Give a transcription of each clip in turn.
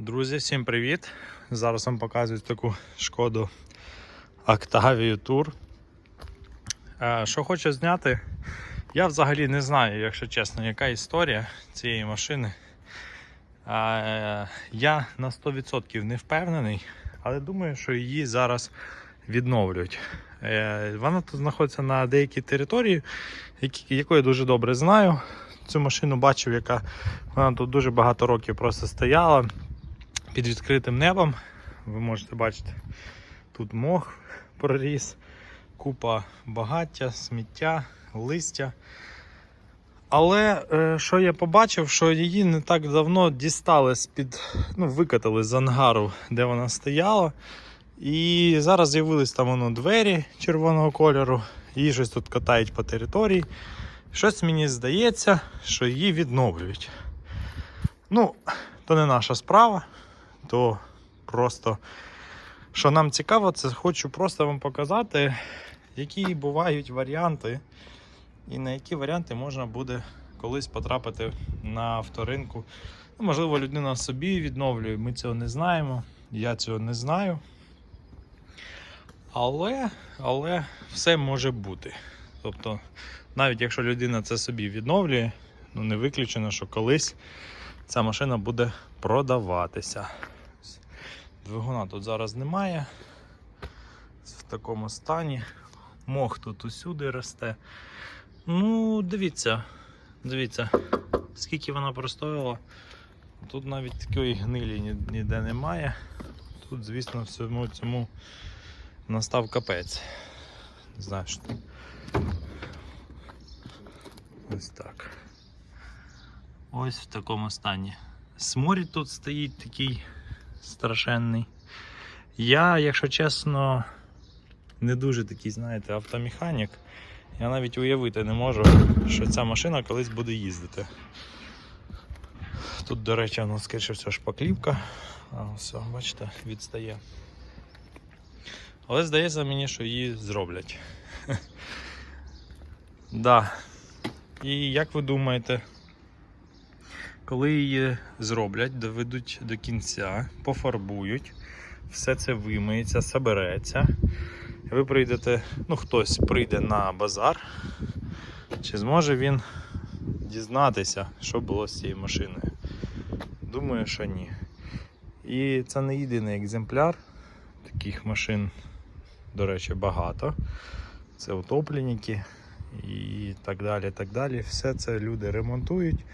Друзі, всім привіт! Зараз вам показую таку шкоду Octavia Tour. Е, Що хочу зняти, я взагалі не знаю, якщо чесно, яка історія цієї машини. Е, Я на 100% не впевнений, але думаю, що її зараз відновлюють. Е, Вона тут знаходиться на деякій території, яку я дуже добре знаю. Цю машину бачив, яка вона тут дуже багато років просто стояла під відкритим небом. Ви можете бачити, тут мох проріс, купа багаття, сміття, листя. Але е, що я побачив, що її не так давно дістали з-під, ну, викатали з ангару, де вона стояла. І зараз з'явились там воно двері червоного кольору, її щось тут катають по території. Щось мені здається, що її відновлюють. Ну, то не наша справа, то просто, що нам цікаво, це хочу просто вам показати, які бувають варіанти, і на які варіанти можна буде колись потрапити на авторинку. Ну, можливо, людина собі відновлює, ми цього не знаємо, я цього не знаю. Але, але все може бути. Тобто, навіть якщо людина це собі відновлює, ну не виключено, що колись ця машина буде продаватися. Двигуна тут зараз немає. В такому стані. Мох тут усюди росте. Ну, дивіться, дивіться, скільки вона простояла. Тут навіть такої гнилі ні- ніде немає. Тут, звісно, всьому цьому настав капець. Не. Ось так. Ось в такому стані. Сморід тут стоїть такий страшенний. Я, якщо чесно, не дуже такий, знаєте, автомеханік. Я навіть уявити не можу, що ця машина колись буде їздити. Тут, до речі, ну, скоріше шпаклівка. А, все, бачите, відстає. Але здається мені, що її зроблять. Да. І як ви думаєте, коли її зроблять, доведуть до кінця, пофарбують, все це вимиється, собереться. Ви прийдете, ну хтось прийде на базар, чи зможе він дізнатися, що було з цією машиною? Думаю, що ні. І це не єдиний екземпляр. Таких машин, до речі, багато. Це утопленники і так далі. так далі. Все це люди ремонтують.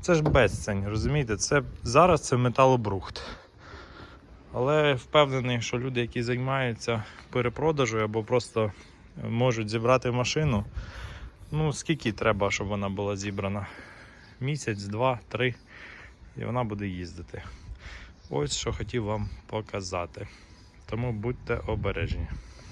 Це ж безцень, розумієте? Це, зараз це металобрухт. Але впевнений, що люди, які займаються перепродажем або просто можуть зібрати машину, ну скільки треба, щоб вона була зібрана? Місяць, два, три, і вона буде їздити. Ось що хотів вам показати. Тому будьте обережні.